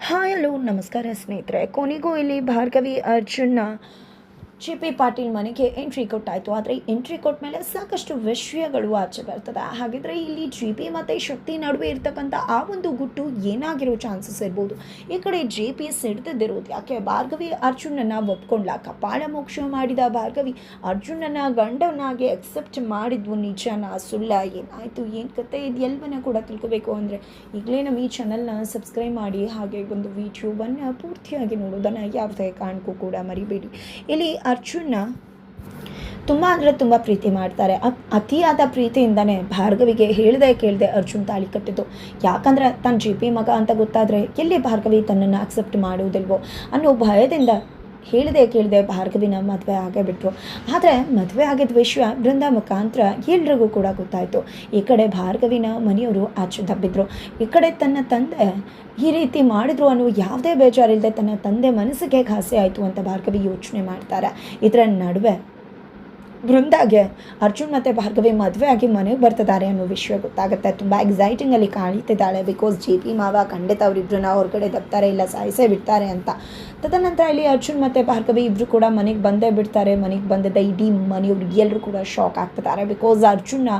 Hi hello ನಮಸ್ಕಾರ ಸ್ನೇಹಿತರೆ ಕೊನೆಗೂ ಇಲ್ಲಿ ಭಾರ್ಗವಿ ಅರ್ಜುನ್ನ ಜೆ ಪಿ ಪಾಟೀಲ್ ಮನೆಗೆ ಎಂಟ್ರಿ ಕೊಟ್ಟಾಯಿತು. ಆದರೆ ಎಂಟ್ರಿ ಕೊಟ್ಟ ಮೇಲೆ ಸಾಕಷ್ಟು ವಿಷಯಗಳು ಆಚೆ ಬರ್ತದೆ. ಹಾಗಿದ್ರೆ ಇಲ್ಲಿ ಜಿ ಪಿ ಮತ್ತು ಶಕ್ತಿ ನಡುವೆ ಇರ್ತಕ್ಕಂಥ ಆ ಒಂದು ಗುಟ್ಟು ಏನಾಗಿರೋ ಚಾನ್ಸಸ್ ಇರ್ಬೋದು. ಈ ಕಡೆ ಜೆ ಪಿ ಸಿಡ್ದಿರೋದು ಯಾಕೆ? ಭಾರ್ಗವಿ ಅರ್ಜುನನ್ನು ಒಪ್ಕೊಂಡ್ಲ ಕಪಾಳ ಮೋಕ್ಷ ಮಾಡಿದ ಭಾರ್ಗವಿ. ಅರ್ಜುನನ ಗಂಡನಾಗಿ ಅಕ್ಸೆಪ್ಟ್ ಮಾಡಿದ್ವು ನಿಜನ? ಸುಳ್ಳ? ಏನಾಯಿತು? ಏನು ಕತೆ? ಇದು ಎಲ್ಲವನ್ನ ಕೂಡ ತಿಳ್ಕೊಬೇಕು ಅಂದರೆ ಈಗಲೇ ನಮ್ಮ ಈ ಚಾನಲ್ನ ಸಬ್ಸ್ಕ್ರೈಬ್ ಮಾಡಿ, ಹಾಗೆ ಒಂದು ವಿಡಿಯೋವನ್ನು ಪೂರ್ತಿಯಾಗಿ ನೋಡೋದನ್ನು ಯಾವುದೇ ಕಾರಣಕ್ಕೂ ಕೂಡ ಮರಿಬೇಡಿ. ಇಲ್ಲಿ ಅರ್ಜುನ ತುಂಬ ಅಂದರೆ ತುಂಬ ಪ್ರೀತಿ ಮಾಡ್ತಾರೆ. ಅತಿಯಾದ ಪ್ರೀತಿಯಿಂದನೇ ಭಾರ್ಗವಿಗೆ ಹೇಳ್ದೆ ಕೇಳದೆ ಅರ್ಜುನ್ ತಾಳಿ ಕಟ್ಟಿದ್ದು. ಯಾಕಂದರೆ ತನ್ನ ಜಿ ಪಿ ಮಗ ಅಂತ ಗೊತ್ತಾದರೆ ಎಲ್ಲಿ ಭಾರ್ಗವಿ ತನ್ನನ್ನು ಅಕ್ಸೆಪ್ಟ್ ಮಾಡುವುದಿಲ್ವೋ ಅನ್ನೋ ಭಯದಿಂದ ಹೇಳಿದೆ ಕೇಳಿದೆ, ಭಾರ್ಗವಿನ ಮದುವೆ ಆಗೇ ಬಿಟ್ರು ಆದರೆ ಮದುವೆ ಆಗಿದ್ದ ವಿಷಯ ಬೃಂದ ಮುಖಾಂತರ ಎಲ್ರಿಗೂ ಕೂಡ ಗೊತ್ತಾಯಿತು. ಈ ಕಡೆ ಭಾರ್ಗವಿನ ಮನೆಯವರು ಆಚೆ ದಬ್ಬಿದ್ರು. ಈ ಕಡೆ ತನ್ನ ತಂದೆ ಈ ರೀತಿ ಮಾಡಿದ್ರು ಅನ್ನೋ ಯಾವುದೇ ಬೇಜಾರಿಲ್ಲದೆ ತನ್ನ ತಂದೆ ಮನಸ್ಸಿಗೆ ಘಾಸಿ ಆಯಿತು ಅಂತ ಭಾರ್ಗವಿ ಯೋಚನೆ ಮಾಡ್ತಾರೆ. ಇದರ ನಡುವೆ ಬೃಂದಾಗೆ ಅರ್ಜುನ್ ಮತ್ತು ಭಾರ್ಗವಿ ಮದುವೆ ಆಗಿ ಮನೆಗೆ ಬರ್ತಿದ್ದಾರೆ ಅನ್ನೋ ವಿಷಯ ಗೊತ್ತಾಗುತ್ತೆ. ತುಂಬ ಎಕ್ಸೈಟಿಂಗಲ್ಲಿ ಕಾಣ್ತಿದ್ದಾಳೆ ಬಿಕಾಸ್ ಜಿ ಪಿ ಮಾವ, ಖಂಡಿತ ಅವರಿಬ್ಬರನ್ನ ಹೊರಗಡೆ ದಬ್ತಾರೆ ಇಲ್ಲ, ಸಾಯಿಸೇ ಬಿಡ್ತಾರೆ ಅಂತ. ತದನಂತರ ಇಲ್ಲಿ ಅರ್ಜುನ್ ಮತ್ತು ಭಾರ್ಗವಿ ಇಬ್ಬರು ಕೂಡ ಮನೆಗೆ ಬಂದೇ ಬಿಡ್ತಾರೆ. ಮನೆಗೆ ಬಂದಿದ್ದ ಇಡೀ ಮನೆಯವ್ರಿಗೆ ಎಲ್ಲರೂ ಕೂಡ ಶಾಕ್ ಆಗ್ತಿದ್ದಾರೆ ಬಿಕಾಸ್ ಅರ್ಜುನ್ನ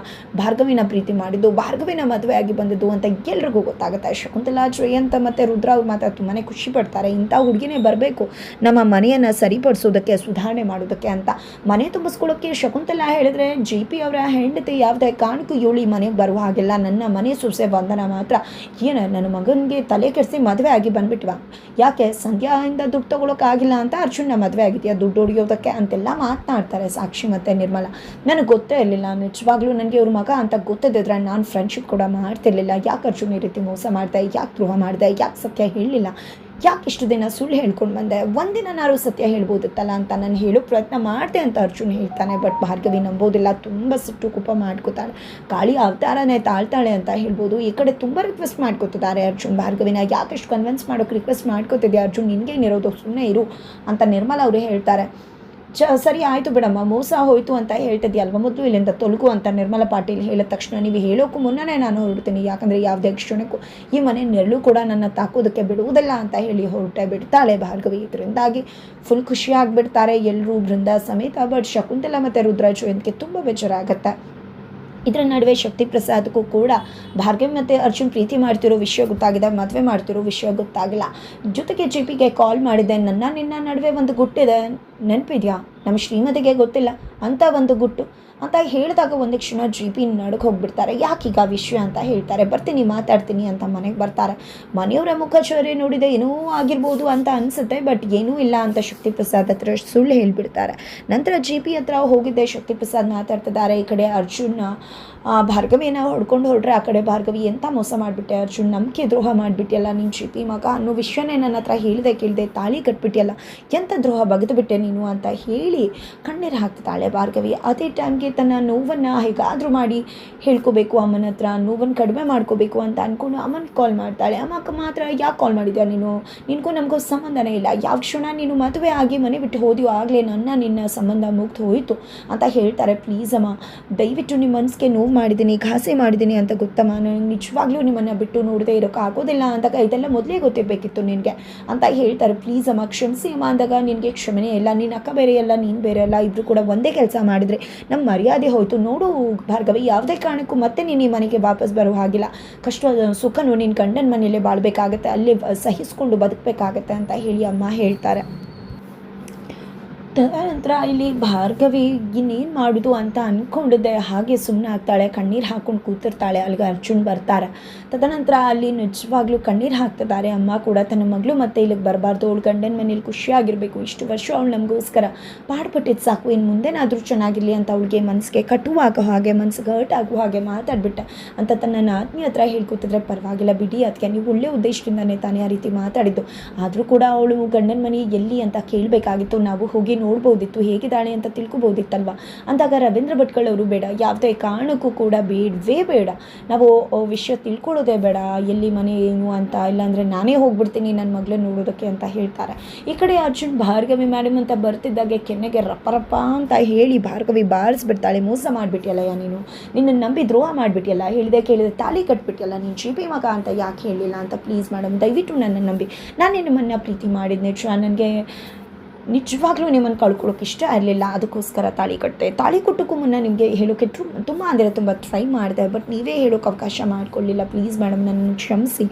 ಭಾರ್ಗವಿನ ಪ್ರೀತಿ ಮಾಡಿದ್ದು, ಭಾರ್ಗವಿನ ಮದುವೆ ಆಗಿ ಬಂದಿದ್ದು ಅಂತ ಎಲ್ರಿಗೂ ಗೊತ್ತಾಗುತ್ತೆ. ಶಕುಂತಲಾ ಜಯಂತ ಮತ್ತು ರುದ್ರ ಅವ್ರು ಮಾತ್ರ ತುಂಬಾ ಖುಷಿ ಪಡ್ತಾರೆ. ಇಂಥ ಹುಡುಗಿನೇ ಬರಬೇಕು, ನಮ್ಮ ಮನೆಯನ್ನು ಸರಿಪಡಿಸೋದಕ್ಕೆ, ಸುಧಾರಣೆ ಮಾಡೋದಕ್ಕೆ ಅಂತ. ಮನೆ ತುಂಬಿಸ್ಕೊಳ್ಳೋಕ್ಕೆ ಶಕುಂತಲಾ ಹೇಳಿದ್ರೆ, ಜಿ ಪಿ ಅವರ ಹೆಂಡತಿ ಯಾವುದೇ ಕಾರಣಕ್ಕೂ ಇವಳು ಮನೆಗೆ ಬರುವ ಹಾಗಿಲ್ಲ. ನನ್ನ ಮನೆ ಸೊಸೆ ಬಂದನ ಮಾತ್ರ. ಏನು, ನನ್ನ ಮಗನಿಗೆ ತಲೆ ಕೆಡಿಸಿ ಮದುವೆ ಆಗಿ ಬಂದ್ಬಿಟ್ವ? ಯಾಕೆ ಸಂಧ್ಯಾಯಿಂದ ದುಡ್ಡು ತೊಗೊಳಕ್ಕಾಗಿಲ್ಲ ಅಂತ ಅರ್ಜುನ ಮದುವೆ ಆಗಿದೆಯಾ? ದುಡ್ಡು ಹೊಡಿಯೋದಕ್ಕೆ ಅಂತೆಲ್ಲ ಮಾತನಾಡ್ತಾರೆ ಸಾಕ್ಷಿ ಮತ್ತು ನಿರ್ಮಲ. ನನಗೆ ಗೊತ್ತೇ ಇರಲಿಲ್ಲ. ನಿಜವಾಗ್ಲೂ ನನಗೆ ಇವ್ರ ಮಗ ಅಂತ ಗೊತ್ತದಿದ್ರೆ ನಾನು ಫ್ರೆಂಡ್ಶಿಪ್ ಕೂಡ ಮಾಡ್ತಿರ್ಲಿಲ್ಲ. ಯಾಕೆ ಅರ್ಜುನ್ ಈ ರೀತಿ ಮೋಸ ಮಾಡಿದೆ? ಯಾಕೆ ದ್ರೋಹ ಮಾಡಿದೆ? ಯಾಕೆ ಸತ್ಯ ಹೇಳಲಿಲ್ಲ ಯಾಕೆ ಇಷ್ಟು ದಿನ ಸುಳ್ಳು ಹೇಳ್ಕೊಂಡು ಬಂದೆ? ಒಂದಿನ ನಾನು ಸತ್ಯ ಹೇಳ್ಬೋದಿತ್ತಲ್ಲ ಅಂತ ನಾನು ಹೇಳೋ ಪ್ರಯತ್ನ ಮಾಡಿದೆ ಅಂತ ಅರ್ಜುನ್ ಹೇಳ್ತಾನೆ ಬಟ್ ಭಾರ್ಗವಿ ನಂಬೋದಿಲ್ಲ, ತುಂಬ ಸಿಟ್ಟು ಕೋಪ ಮಾಡ್ಕೋತಾಳೆ. ಕಾಳಿ ಅವತಾರನೇ ತಾಳ್ತಾಳೆ ಅಂತ ಹೇಳ್ಬೋದು. ಈ ಕಡೆ ತುಂಬ ರಿಕ್ವೆಸ್ಟ್ ಮಾಡ್ಕೋತಿದ್ದಾರೆ ಅರ್ಜುನ್. ಭಾರ್ಗವಿನ ಯಾಕೆಷ್ಟು ಕನ್ವಿನ್ಸ್ ಮಾಡೋಕೆ ರಿಕ್ವೆಸ್ಟ್ ಮಾಡ್ಕೋತಿದ್ದೆ ಅರ್ಜುನ್? ನಿನಗೇನಿರೋದು ಸುಮ್ಮನೆ ಇರು ಅಂತ ನಿರ್ಮಲ ಅವರು ಹೇಳ್ತಾರೆ. ಚ, ಸರಿ ಆಯಿತು ಬಿಡಮ್ಮ, ಮೋಸ ಹೋಯಿತು ಅಂತ ಹೇಳ್ತಿದ್ಯಲ್ವ? ಮೊದಲು ಇಲ್ಲಿಂದ ತೊಲಗು ಅಂತ ನಿರ್ಮಲ ಪಾಟೀಲ್ ಹೇಳಿದ ತಕ್ಷಣ ನೀವು ಹೇಳೋಕ್ಕೂ ಮುನ್ನನೇ ನಾನು ಹೊರಡ್ತೀನಿ, ಯಾಕಂದರೆ ಯಾವುದೇ ಕ್ಷಣಕ್ಕೂ ಈ ಮನೆ ನೆರಳು ಕೂಡ ನನ್ನ ತಾಕೋದಕ್ಕೆ ಬಿಡುವುದಿಲ್ಲ ಅಂತ ಹೇಳಿ ಹೊರಟೆ ಬಿಡ್ತಾಳೆ ಭಾರ್ಗವಿ. ಇದರಿಂದಾಗಿ ಫುಲ್ ಖುಷಿಯಾಗಿಬಿಡ್ತಾರೆ ಎಲ್ಲರೂ, ಬೃಂದ ಸಮೇತ ಬಟ್ ಶಕುಂತಲ ಮತ್ತು ರುದ್ರಾಜು. ಎಂದಕ್ಕೆ ತುಂಬ ಬೇಜಾರಾಗತ್ತೆ. ಇದರ ನಡುವೆ ಶಕ್ತಿ ಪ್ರಸಾದ್ಗೂ ಕೂಡ ಭಾರ್ಗವಿ ಮತ್ತು ಅರ್ಜುನ್ ಪ್ರೀತಿ ಮಾಡ್ತಿರೋ ವಿಷಯ ಗೊತ್ತಾಗಿದೆ, ಮದುವೆ ಮಾಡ್ತಿರೋ ವಿಷಯ ಗೊತ್ತಾಗಿಲ್ಲ. ಜೊತೆಗೆ ಜಿ ಪಿಗೆ ಕಾಲ್ ಮಾಡಿದೆ ನನ್ನ ನಿನ್ನ ನಡುವೆ ಒಂದು ಗುಟ್ಟಿದೆ, ನೆನಪಿದೆಯಾ? ನಮ್ಮ ಶ್ರೀಮತಿಗೆ ಗೊತ್ತಿಲ್ಲ. ಅಂತ ಒಂದು ಗುಟ್ಟು. ಅಂತ ಹೇಳಿದಾಗ ಒಂದು ಕ್ಷಣ ಜಿ ಪಿ ನಡಕ್ಕೆ ಹೋಗ್ಬಿಡ್ತಾರೆ. ಯಾಕೀಗ ವಿಷಯ ಅಂತ ಹೇಳ್ತಾರೆ. ಬರ್ತೀನಿ ಮಾತಾಡ್ತೀನಿ ಅಂತ ಮನೆಗೆ ಬರ್ತಾರೆ. ಮನೆಯವರ ಮುಖಚೋರಿ ನೋಡಿದೆ ಏನೋ ಆಗಿರ್ಬೋದು ಅಂತ ಅನಿಸುತ್ತೆ ಬಟ್ ಏನೂ ಇಲ್ಲ ಅಂತ ಶಕ್ತಿ ಪ್ರಸಾದ್ ಹತ್ರ ಸುಳ್ಳು ಹೇಳಿಬಿಡ್ತಾರೆ. ನಂತರ ಜಿ ಪಿ ಹತ್ರ ಹೋಗಿದ್ದೆ ಶಕ್ತಿ ಪ್ರಸಾದ್ ಮಾತಾಡ್ತಿದ್ದಾರೆ. ಈ ಕಡೆ ಅರ್ಜುನ್ ಆ, ಭಾರ್ಗವಿನ ಹೊಡ್ಕೊಂಡು ಹೊರಟ್ರೆ ಆ ಕಡೆ ಭಾರ್ಗವಿ ಎಂಥ ಮೋಸ ಮಾಡಿಬಿಟ್ಟೆ? ಅರ್ಜುನ್ ನಂಬಿಕೆ ದ್ರೋಹ ಮಾಡಿಬಿಟ್ಟಿಯಲ್ಲ ನಿನ್ನ ಜಿ ಪಿ ಮಗ ಅನ್ನೋ ವಿಷಯನೇ ನನ್ನ ಹತ್ರ ಹೇಳಿದೆ ಕೇಳಿದೆ ತಾಳಿ ಕಟ್ಬಿಟ್ಟಿಯಲ್ಲ ಎಂಥ ದ್ರೋಹ ಬಗೆದುಬಿಟ್ಟೆ ನೀನು ಅಂತ ಹೇಳಿ ಕಣ್ಣೀರು ಹಾಕ್ತಾಳೆ ಭಾರ್ಗವಿ. ಅದೇ ಟೈಮ್ಗೆ ತನ್ನ ನೋವನ್ನು ಹೇಗಾದರೂ ಮಾಡಿ ಹೇಳ್ಕೋಬೇಕು. ಅಮ್ಮನ ಹತ್ರ ನೋವನ್ನು ಕಡಿಮೆ ಮಾಡ್ಕೋಬೇಕು ಅಂತ ಅಂದ್ಕೊಂಡು ಅಮ್ಮನ ಕಾಲ್ ಮಾಡ್ತಾಳೆ. ಅಮ್ಮಕ್ಕ ಮಾತ್ರ ಯಾಕೆ ಕಾಲ್ ಮಾಡಿದ್ಯಾ ನೀನು? ನಿನಗೂ ನಮಗೂ ಸಂಬಂಧನೇ ಇಲ್ಲ. ಯಾವ ಕ್ಷಣ ನೀನು ಮದುವೆ ಆಗಿ ಮನೆ ಬಿಟ್ಟು ಹೋದ್ಯೋ ಆಗಲೇ ನನ್ನ ನಿನ್ನ ಸಂಬಂಧ ಮುಗ್ದು ಹೋಯಿತು ಅಂತ ಹೇಳ್ತಾರೆ. ಪ್ಲೀಸ್ ಅಮ್ಮ, ದಯವಿಟ್ಟು ನಿಮ್ಮ ಮನಸ್ಸಿಗೆ ನೋವು ಮಾಡಿದ್ದೀನಿ, ಘಾಸೆ ಮಾಡಿದ್ದೀನಿ ಅಂತ ಗೊತ್ತಮ್ಮ. ನಾನು ನಿಜವಾಗ್ಲೂ ನಿಮ್ಮನ್ನು ಬಿಟ್ಟು ನೋಡದೆ ಇರೋಕೆ ಆಗೋದಿಲ್ಲ ಅಂತ ಇದೆಲ್ಲ ಮೊದಲೇ ಗೊತ್ತಿರಬೇಕಿತ್ತು ನಿನಗೆ ಅಂತ ಹೇಳ್ತಾರೆ. ಪ್ಲೀಸ್ ಅಮ್ಮ, ಕ್ಷಮಿಸಿ ಅಮ್ಮ ಅಂದಾಗ ನಿನಗೆ ಕ್ಷಮೆನೇ ಇಲ್ಲ. ನಿನ್ನ ಅಕ್ಕ ಬೇರೆ ಅಲ್ಲ ನೀನು ಬೇರೆ ಅಲ್ಲ ಇಬ್ಬರು ಕೂಡ ಒಂದೇ ಕೆಲಸ ಮಾಡಿದರೆ ನಮ್ಮ ಮರ್ಯಾದೆ ಹೋಯಿತು. ನೋಡು ಭಾರ್ಗವಿ, ಯಾವುದೇ ಕಾರಣಕ್ಕೂ ಮತ್ತೆ ನೀನು ಈ ಮನೆಗೆ ವಾಪಸ್ ಬರೋ ಹಾಗಿಲ್ಲ. ಕಷ್ಟ ಸುಖನೂ ನೀನು ಗಂಡನ ಮನೆಯಲ್ಲೇ ಬಾಳ್ಬೇಕಾಗತ್ತೆ. ಅಲ್ಲಿ ಸಹಿಸ್ಕೊಂಡು ಬದುಕಬೇಕಾಗತ್ತೆ ಅಂತ ಹೇಳಿ ಅಮ್ಮ ಹೇಳ್ತಾರೆ. ತದನಂತರ ಇಲ್ಲಿ ಭಾರ್ಗವಿ ಇನ್ನೇನು ಮಾಡೋದು ಅಂತ ಅಂದ್ಕೊಂಡಿದ್ದೆ ಹಾಗೆ ಸುಮ್ಮನೆ ಆಗ್ತಾಳೆ, ಕಣ್ಣೀರು ಹಾಕ್ಕೊಂಡು ಕೂತಿರ್ತಾಳೆ, ಅಲ್ಲಿಗೆ ಅರ್ಜುನ್ ಬರ್ತಾರೆ. ತದನಂತರ ಅಲ್ಲಿ ನಿಜವಾಗ್ಲೂ ಕಣ್ಣೀರು ಹಾಕ್ತಿದ್ದಾರೆ. ಅಮ್ಮ ಕೂಡ ತನ್ನ ಮಗಳು ಮತ್ತೆ ಇಲ್ಲಿಗೆ ಬರಬಾರ್ದು. ಅವಳು ಗಂಡನ ಮನೇಲಿ ಖುಷಿಯಾಗಿರಬೇಕು. ಇಷ್ಟು ವರ್ಷ ಅವಳು ನಮಗೋಸ್ಕರ ಪಾಡ್ಪಟ್ಟಿದ್ದು ಸಾಕು. ಇನ್ನು ಮುಂದೆನಾದರೂ ಚೆನ್ನಾಗಿರಲಿ ಅಂತ ಅವಳಿಗೆ ಮನಸ್ಸಿಗೆ ಕಟುವಾಗೋ ಹಾಗೆ ಮನಸ್ಸಿಗೆ ಹರ್ಟ್ ಆಗೋ ಹಾಗೆ ಮಾತಾಡ್ಬಿಟ್ಟ ಅಂತ ತನ್ನ ಆತ್ಮೀಯ ಹತ್ರ ಹೇಳ್ಕೊತಿದ್ರೆ ಪರವಾಗಿಲ್ಲ ಬಿಡಿ. ಅದಕ್ಕೆ ನೀವು ಒಳ್ಳೆ ಉದ್ದೇಶದಿಂದನೇ ತಾನೇ ಆ ರೀತಿ ಮಾತಾಡಿದ್ದು. ಆದರೂ ಕೂಡ ಅವಳು ಗಂಡನ ಮನೆ ಎಲ್ಲಿ ಅಂತ ಕೇಳಬೇಕಾಗಿತ್ತು. ನಾವು ಹೋಗಿ ನೋಡ್ಬೋದಿತ್ತು, ಹೇಗಿದ್ದಾಳೆ ಅಂತ ತಿಳ್ಕೊಬೋದಿತ್ತಲ್ವ? ಅಂದಾಗ ರವೀಂದ್ರ ಭಟ್ಗಳವರು, ಬೇಡ, ಯಾವುದೇ ಕಾರಣಕ್ಕೂ ಕೂಡ ಬೇಡವೇ ಬೇಡ. ನಾವು ವಿಷಯ ತಿಳ್ಕೊಳ್ಳೋದೇ ಬೇಡ, ಎಲ್ಲಿ ಮನೆ ಏನು ಅಂತ, ಇಲ್ಲಾಂದರೆ ನಾನೇ ಹೋಗ್ಬಿಡ್ತೀನಿ ನನ್ನ ಮಗಳನ್ನ ನೋಡೋದಕ್ಕೆ ಅಂತ ಹೇಳ್ತಾರೆ. ಈ ಕಡೆ ಅರ್ಜುನ್, ಭಾರ್ಗವಿ ಮ್ಯಾಡಮ್ ಅಂತ ಬರ್ತಿದ್ದಾಗೆ ಕೆನ್ನೆಗೆ ರಪ್ಪರಪ್ಪ ರಪ್ಪ ಅಂತ ಹೇಳಿ ಭಾರ್ಗವಿ ಬಾರಿಸ್ಬಿಡ್ತಾಳೆ, ಮೋಸ ಮಾಡಿಬಿಟ್ಟಿಯಲ್ಲಯ್ಯ ನೀನು? ನಿನ್ನನ್ನು ನಂಬಿ ದ್ರೋಹ ಮಾಡಿಬಿಟ್ಟಿಯಲ್ಲ ಹೇಳಿದೆ ಕೇಳಿದೆ ತಾಳಿ ಕಟ್ಬಿಟ್ಟಿಯಲ್ಲ ನೀನು ಚೀಪಿ ಮಗ ಅಂತ ಯಾಕೆ ಹೇಳಿಲ್ಲ ಅಂತ ಪ್ಲೀಸ್ ಮೇಡಮ್ ದಯವಿಟ್ಟು ನನ್ನನ್ನು ನಂಬಿ. ನಾನು ನಿಮ್ಮನ್ನು ಪ್ರೀತಿ ಮಾಡಿದ್ನೆ? ನನಗೆ ನಿಜವಾಗ್ಲೂ ನಿಮ್ಮನ್ನು ಕಳ್ಕೊಳ್ಳೋಕೆ ಇಷ್ಟ ಇರಲಿಲ್ಲ. ಅದಕ್ಕೋಸ್ಕರ ತಾಳಿ ಕಟ್ಟಿದೆ ತಾಳಿ ಕೊಟ್ಟಕ್ಕೂ ಮುನ್ನ ನಿಮಗೆ ಹೇಳೋಕೆ ತುಂಬ ಅಂದರೆ ತುಂಬ ಟ್ರೈ ಮಾಡಿದೆ. ಬಟ್ ನೀವೇ ಹೇಳೋಕೆ ಅವಕಾಶ ಮಾಡಿಕೊಳ್ಳಿಲ್ಲ ಪ್ಲೀಸ್ ಮೇಡಮ್ ನನ್ನನ್ನು ಕ್ಷಮಿಸಿ.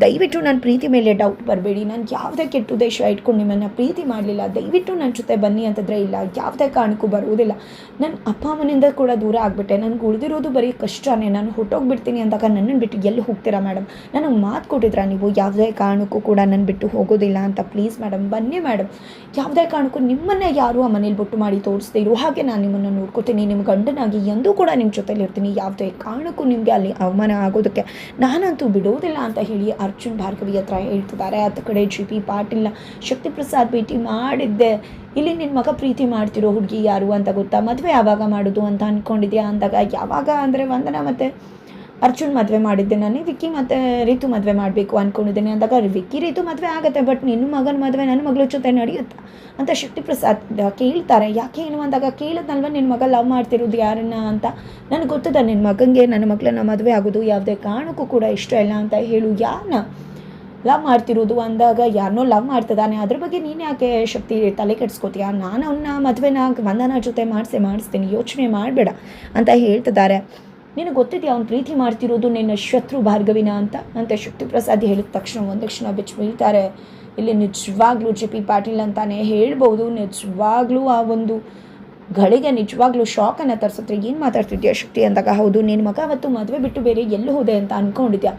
ದಯವಿಟ್ಟು ನನ್ನ ಪ್ರೀತಿ ಮೇಲೆ ಡೌಟ್ ಬರಬೇಡಿ. ನಾನು ಯಾವುದೇ ಕೆಟ್ಟ ಉದ್ದೇಶ ಇಟ್ಕೊಂಡು ನಿಮ್ಮನ್ನು ಪ್ರೀತಿ ಮಾಡಲಿಲ್ಲ. ದಯವಿಟ್ಟು ನನ್ನ ಜೊತೆ ಬನ್ನಿ ಅಂತಂದರೆ ಇಲ್ಲ. ಯಾವುದೇ ಕಾರಣಕ್ಕೂ ಬರುವುದಿಲ್ಲ. ನನ್ನ ಅಪ್ಪ ಅಮ್ಮನಿಂದ ಕೂಡ ದೂರ ಆಗಿಬಿಟ್ಟೆ. ನನಗೆ ಉಳಿದಿರೋದು ಬರೀ ಕಷ್ಟನೇ. ನಾನು ಹೊಟ್ಟೋಗ್ಬಿಡ್ತೀನಿ ಅಂದಾಗ ನನ್ನನ್ನು ಬಿಟ್ಟು ಎಲ್ಲಿ ಹೋಗ್ತೀರಾ ಮೇಡಮ್ ನನಗೆ ಮಾತು ಕೊಟ್ಟಿದ್ರಾ ನೀವು? ಯಾವುದೇ ಕಾರಣಕ್ಕೂ ಕೂಡ ನನ್ನ ಬಿಟ್ಟು ಹೋಗೋದಿಲ್ಲ ಅಂತ. ಪ್ಲೀಸ್ ಮೇಡಮ್ ಬನ್ನಿ ಮೇಡಮ್ ಯಾವುದೇ ಕಾರಣಕ್ಕೂ ನಿಮ್ಮನ್ನು ಯಾರೂ ಆ ಮನೇಲಿ ಬೊಟ್ಟು ಮಾಡಿ ತೋರಿಸ್ದೇ ಇರೋ ಹಾಗೆ ನಾನು ನಿಮ್ಮನ್ನು ನೋಡ್ಕೋತೀನಿ, ನಿಮ್ಮ ಗಂಡನಾಗಿ ಎಂದೂ ಕೂಡ ನಿಮ್ಮ ಜೊತೆಲಿ ಇರ್ತೀನಿ. ಯಾವುದೇ ಕಾರಣಕ್ಕೂ ನಿಮಗೆ ಅಲ್ಲಿ ಅವಮಾನ ಆಗೋದಕ್ಕೆ ನಾನಂತೂ ಬಿಡೋದಿಲ್ಲ ಅಂತ ಹೇಳಿ ಅರ್ಜುನ್ ಭಾರ್ಗವಿ ಹತ್ರ ಹೇಳ್ತಿದ್ದಾರೆ. ಆತ ಕಡೆ ಜಿ ಪಿ ಪಾಟೀಲ್ನ ಶಕ್ತಿ ಪ್ರಸಾದ್ ಭೇಟಿ ಮಾಡಿದ್ದೆ. ಇಲ್ಲಿ ನಿನ್ನ ಮಗ ಪ್ರೀತಿ ಮಾಡ್ತಿರೋ ಹುಡುಗಿ ಯಾರು ಅಂತ ಗೊತ್ತಾ? ಮದುವೆ ಯಾವಾಗ ಮಾಡೋದು ಅಂತ ಅಂದ್ಕೊಂಡಿದ್ಯಾ ಅಂದಾಗ ಯಾವಾಗ ಅಂದರೆ ವಂದನಾ ಮತ್ತು ಅರ್ಜುನ್ ಮದುವೆ ಮಾಡಿದ್ದೆ ನಾನು, ವಿಕ್ಕಿ ಮತ್ತು ರಿತು ಮದುವೆ ಮಾಡಬೇಕು ಅಂದ್ಕೊಂಡಿದ್ದೀನಿ ಅಂದಾಗ ವಿಕ್ಕಿ ರಿತು ಮದುವೆ ಆಗುತ್ತೆ ಬಟ್ ನಿನ್ನ ಮಗನ ಮದುವೆ ನನ್ನ ಮಗಳ ಜೊತೆ ನಡೆಯುತ್ತಾ? ಅಂತ ಶಕ್ತಿ ಪ್ರಸಾದ್ ಕೇಳ್ತಾರೆ. ಯಾಕೆ ಏನು ಅಂದಾಗ ಕೇಳಿದ್ನಲ್ವ ನಿನ್ನ ಮಗ ಲವ್ ಮಾಡ್ತಿರೋದು ಯಾರನ್ನ ಅಂತ? ನನಗೆ ಗೊತ್ತದ ನಿನ್ನ ಮಗನಿಗೆ ನನ್ನ ಮಗಳನ್ನ ಮದುವೆ ಆಗೋದು ಯಾವುದೇ ಕಾರಣಕ್ಕೂ ಕೂಡ ಇಷ್ಟ ಇಲ್ಲ ಅಂತ ಹೇಳು. ಯಾರನ್ನ ಲವ್ ಮಾಡ್ತಿರೋದು ಅಂದಾಗ ಯಾರನ್ನೋ ಲವ್ ಮಾಡ್ತಿದ್ದಾನೆ. ಅದ್ರ ಬಗ್ಗೆ ನೀನು ಯಾಕೆ ಶಕ್ತಿ ತಲೆ ಕೆಡಿಸ್ಕೋತೀಯ? ನಾನು ಅವನ್ನ ಮದುವೆನ, ವಂದನ ಜೊತೆ ಮಾಡಿಸಿ, ಮಾಡಿಸ್ತೀನಿ, ಯೋಚನೆ ಮಾಡಬೇಡ ಅಂತ ಹೇಳ್ತಿದ್ದಾರೆ. ನಿನಗೆ ಗೊತ್ತಿದೆಯಾ ಅವ್ನು ಪ್ರೀತಿ ಮಾಡ್ತಿರೋದು ನಿನ್ನ ಶತ್ರು ಭಾರ್ಗವಿನ ಅಂತ? ಅಂತ ಶಕ್ತಿ ಪ್ರಸಾದ್ ಹೇಳಿದ ತಕ್ಷಣ ಒಂದು ಕ್ಷಣ ಬಿಚ್ಚು ಬೀಳ್ತಾರೆ ಇಲ್ಲಿ ನಿಜವಾಗ್ಲೂ ಜೆ ಪಿ ಪಾಟೀಲ್ ಅಂತಾನೆ ಹೇಳ್ಬೋದು. ನಿಜವಾಗ್ಲೂ ಆ ಒಂದು ಗಳಿಗೆ ನಿಜವಾಗ್ಲೂ ಶಾಕನ್ನು ತರಿಸಿದ್ರೆ ಏನು ಮಾತಾಡ್ತಿದ್ಯಾ ಶಕ್ತಿ ಅಂದಾಗ? ಹೌದು ನಿನ್ನ ಮಗ ಅವತ್ತು ಮದುವೆ ಬಿಟ್ಟು ಬೇರೆ ಎಲ್ಲಿ ಹೋದೆ ಅಂತ ಅಂದ್ಕೊಂಡಿದ್ಯಾ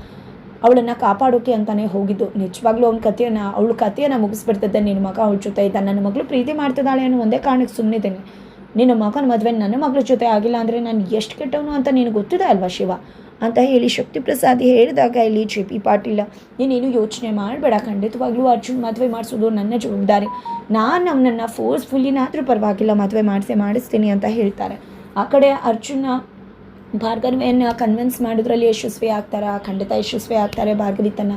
ಅವಳನ್ನು ಕಾಪಾಡೋಕೆ ಅಂತಾನೆ ಹೋಗಿದ್ದು. ನಿಜವಾಗ್ಲೂ ಅವ್ನ ಕಥೆಯನ್ನು, ಅವಳ ಕಥೆಯನ್ನು ಮುಗಿಸ್ಬಿಡ್ತಿದ್ದೆ ನಿನ್ನ ಮಗ ಅವಳ ಜೊತೆ ಇದ್ದ. ನನ್ನ ಮಗಳು ಪ್ರೀತಿ ಮಾಡ್ತಿದ್ದಾಳೆ ಅನ್ನೋ ಒಂದೇ ಕಾರಣಕ್ಕೆ ಸುಮ್ಮನಿದ್ದೀನಿ ನಿನ್ನ ಮಗನ ಮದುವೆ ನನ್ನ ಮಗಳ ಜೊತೆ ಆಗಿಲ್ಲ ಅಂದರೆ ನಾನು ಎಷ್ಟು ಕೆಟ್ಟವನು ಅಂತ ನಿನಗೆ ಗೊತ್ತಿದೆ ಅಲ್ವಾ ಶಿವ? ಅಂತ ಹೇಳಿ ಶಕ್ತಿ ಪ್ರಸಾದ್ ಹೇಳಿದಾಗ ಇಲ್ಲಿ ಜೆ ಪಿ ಪಾಟೀಲ, ನೀನೇನು ಯೋಚನೆ ಮಾಡಬೇಡ, ಖಂಡಿತವಾಗ್ಲೂ ಅರ್ಜುನ್ ಮದುವೆ ಮಾಡಿಸೋದು ನನ್ನ ಜವಾಬ್ದಾರಿ. ನಾನು ಅವನನ್ನು ಫೋರ್ಸ್ಫುಲ್ಲಿನಾದರೂ ಪರವಾಗಿಲ್ಲ, ಮದುವೆ ಮಾಡಿಸೇ ಮಾಡಿಸ್ತೀನಿ ಅಂತ ಹೇಳ್ತಾರೆ. ಆ ಕಡೆ ಅರ್ಜುನ ಭಾರ್ಗವಿಯನ್ನು ಕನ್ವಿನ್ಸ್ ಮಾಡಿದ್ರಲ್ಲಿ ಯಶಸ್ವಿ ಆಗ್ತಾರಾ? ಖಂಡಿತ ಯಶಸ್ವಿ ಆಗ್ತಾರೆ ಭಾರ್ಗವಿ ತನ್ನ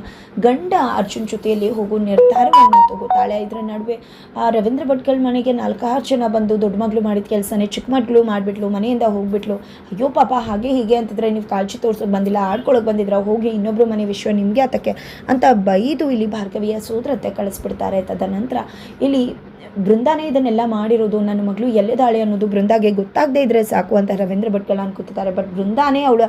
ಗಂಡ ಅರ್ಜುನ್ ಜೊತೆಯಲ್ಲಿ ಹೋಗು ನಿರ್ಧಾರವನ್ನು ತಗೋತಾಳೆ. ಇದರ ನಡುವೆ, ಆ ರವೀಂದ್ರ ಭಟ್ಕಲ್ ಮನೆಗೆ ನಾಲ್ಕಾರು ಜನ ಬಂದು ದೊಡ್ಡ ಮಗಳು ಮಾಡಿದ ಕೆಲಸನೇ ಚಿಕ್ಕ ಮಗಳು ಮಾಡಿಬಿಟ್ಲು, ಮನೆಯಿಂದ ಹೋಗ್ಬಿಟ್ಲು. ಅಯ್ಯೋ ಪಾಪ, ಹಾಗೆ ಹೀಗೆ ಅಂತಿದ್ರೆ ನೀವು ಕಾಳಜಿ ತೋರಿಸೋದು ಬಂದಿಲ್ಲ ಆಡ್ಕೊಳಕ್ಕೆ ಬಂದಿದ್ರ, ಹೋಗಿ ಇನ್ನೊಬ್ರು ಮನೆ ವಿಶ್ವ ನಿಮಗೆ ಆತಕ್ಕೆ ಅಂತ ಬೈದು ಇಲ್ಲಿ ಭಾರ್ಗವಿಯ ಸೋದ್ರತೆ ಕಳಿಸ್ಬಿಡ್ತಾರೆ. ತದನಂತರ ಇಲ್ಲಿ ಬೃಂದಾನೇ ಇದನ್ನೆಲ್ಲ ಮಾಡಿರೋದು, ನನ್ನ ಮಗಳು ಎಲ್ಲಿದ್ದಾಳೆ ಅನ್ನೋದು ಬೃಂದಾಗೆ ಗೊತ್ತಾಗದೇ ಇದ್ರೆ ಸಾಕು ಅಂತ ರವೀಂದ್ರ ಭಟ್ಕಲ್ ಅನ್ಕೋತಿದ್ದಾರೆ. ಬಟ್ ಬೃಂದಾನೇ ಅವಳ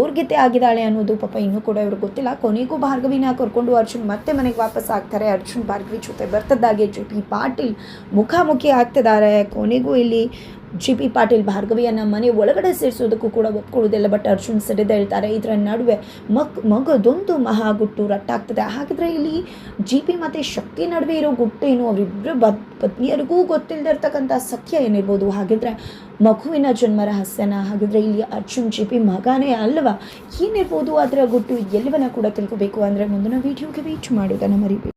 ಊರ್ಗಿತೆ ಆಗಿದ್ದಾಳೆ ಅನ್ನೋದು ಪಾಪ ಇನ್ನೂ ಕೂಡ ಇವ್ರಿಗೆ ಗೊತ್ತಿಲ್ಲ. ಕೊನೆಗೂ ಭಾರ್ಗವಿನ ಕರ್ಕೊಂಡು ಅರ್ಜುನ್ ಮತ್ತೆ ಮನೆಗೆ ವಾಪಸ್ ಆಗ್ತಾರೆ. ಅರ್ಜುನ್ ಭಾರ್ಗವಿ ಜೊತೆ ಬರ್ತದ್ದಾಗೆ, ಜೊತೆ ಪಾಟೀಲ್ ಮುಖಾಮುಖಿ ಆಗ್ತಿದ್ದಾರೆ. ಕೊನೆಗೂ ಇಲ್ಲಿ ಜಿ ಪಿ ಪಾಟೀಲ್ ಭಾರ್ಗವಿಯನ್ನು ಮನೆ ಒಳಗಡೆ ಸೇರಿಸೋದಕ್ಕೂ ಕೂಡ ಒಪ್ಕೊಳ್ಳೋದಿಲ್ಲ ಬಟ್ ಅರ್ಜುನ್ ಸರಿದ ಹೇಳ್ತಾರೆ ಇದರ ನಡುವೆ ಮಕ್ ಮಗದೊಂದು ಮಹಾ ಗುಟ್ಟು ರಟ್ಟಾಗ್ತದೆ. ಹಾಗಿದ್ರೆ ಇಲ್ಲಿ ಜಿ ಪಿ ಮತ್ತು ಶಕ್ತಿ ನಡುವೆ ಇರೋ ಗುಟ್ಟು ಏನು? ಅವರಿಬ್ಬರು ಬದ್ ಪತ್ನಿಯರಿಗೂ ಗೊತ್ತಿಲ್ಲದೆ ಇರ್ತಕ್ಕಂಥ ಸತ್ಯ ಏನಿರ್ಬೋದು? ಹಾಗಿದ್ರೆ ಮಗುವಿನ ಜನ್ಮ ರಹಸ್ಯನ, ಹಾಗಿದ್ರೆ ಇಲ್ಲಿ ಅರ್ಜುನ್ ಜಿ ಪಿ ಮಗನೇ ಅಲ್ವಾ? ಏನಿರ್ಬೋದು ಅದರ ಗುಟ್ಟು ಎಲ್ಲವನ್ನ ಕೂಡ ತಿಳ್ಕೋಬೇಕು ಅಂದರೆ ಮುಂದಿನ ವೀಡಿಯೋಗೆ ವೀಚ್ ಮಾಡೋದನ್ನು ಮರಿಬೇಕು